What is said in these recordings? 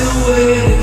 away.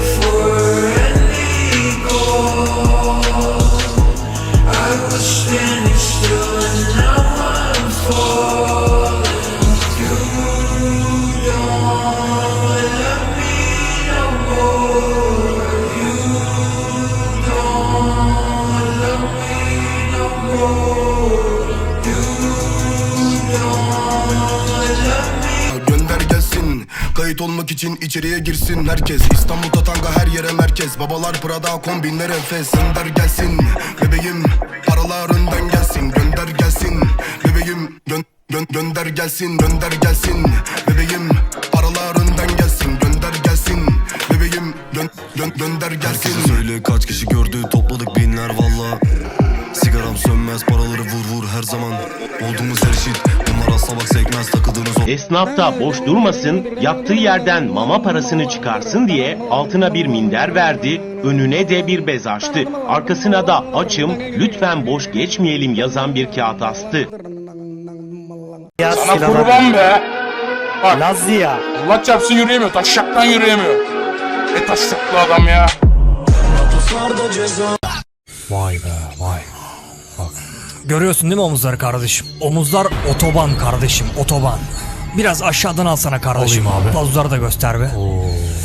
İçin içeriye girsin herkes. İstanbul'da tanga her yere merkez. Babalar Prada kombinler enfes. Gönder gelsin bebeğim. Paralarından gelsin Gönder gelsin. Bebeğim Gön, gön, Gönder gelsin gönder gelsin. Bebeğim paralarından gelsin Gönder gelsin. Bebeğim Gön, gön, Gönder gelsin. Herkese söyle kaç kişi gördü topladık binler valla. Sigaram sönmez paraları vur vur her zaman. Olduğumuz her eşit bunlar asla bak sekmez o Esnaf da boş durmasın, yattığı yerden mama parasını çıkarsın diye altına bir minder verdi, önüne de bir bez açtı. Arkasına da açım, lütfen boş geçmeyelim yazan bir kağıt astı. Ya Sana kurban be. Bak Lazia. Allah çarpsın yürüyemiyor. Taşşaktan yürüyemiyor. Ne taşşaklı adam ya. Vay be vay. Bak. Görüyorsun değil mi omuzları kardeşim? Omuzlar otoban kardeşim otoban. Biraz aşağıdan alsana kardeşim. Alayım abi. Pozları da göster be.